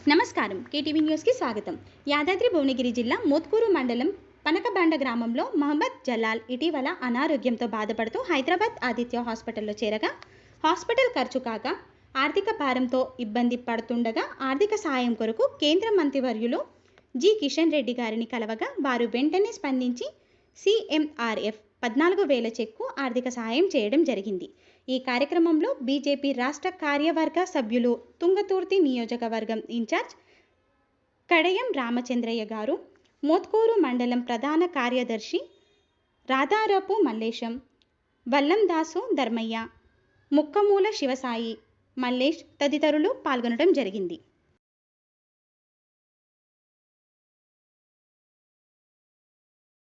నమస్కారం. కేటీవీ న్యూస్కి స్వాగతం. యాదాద్రి భువనగిరి జిల్లా మోత్కూరు మండలం పనకబండ గ్రామంలో మహమ్మద్ జలాల్ ఇటీవల అనారోగ్యంతో బాధపడుతూ హైదరాబాద్ ఆదిత్య హాస్పిటల్లో చేరగా హాస్పిటల్ ఖర్చు కాక ఆర్థిక భారంతో ఇబ్బంది పడుతుండగా ఆర్థిక సాయం కొరకు కేంద్ర మంత్రివర్యులు జి కిషన్ రెడ్డి గారిని కలవగా వారు వెంటనే స్పందించి సిఎంఆర్ఎఫ్ పద్నాలుగు వేల చెక్కు ఆర్థిక సహాయం చేయడం జరిగింది. ఈ కార్యక్రమంలో బీజేపీ రాష్ట్ర కార్యవర్గ సభ్యులు తుంగతుర్తి నియోజకవర్గం ఇన్ఛార్జ్ కడయం రామచంద్రయ్య గారు మోత్కూరు మండలం ప్రధాన కార్యదర్శి రాధారపు మల్లేశం వల్లందాసు ధర్మయ్య ముక్కమూల శివసాయి మల్లేష్ తదితరులు పాల్గొనడం జరిగింది.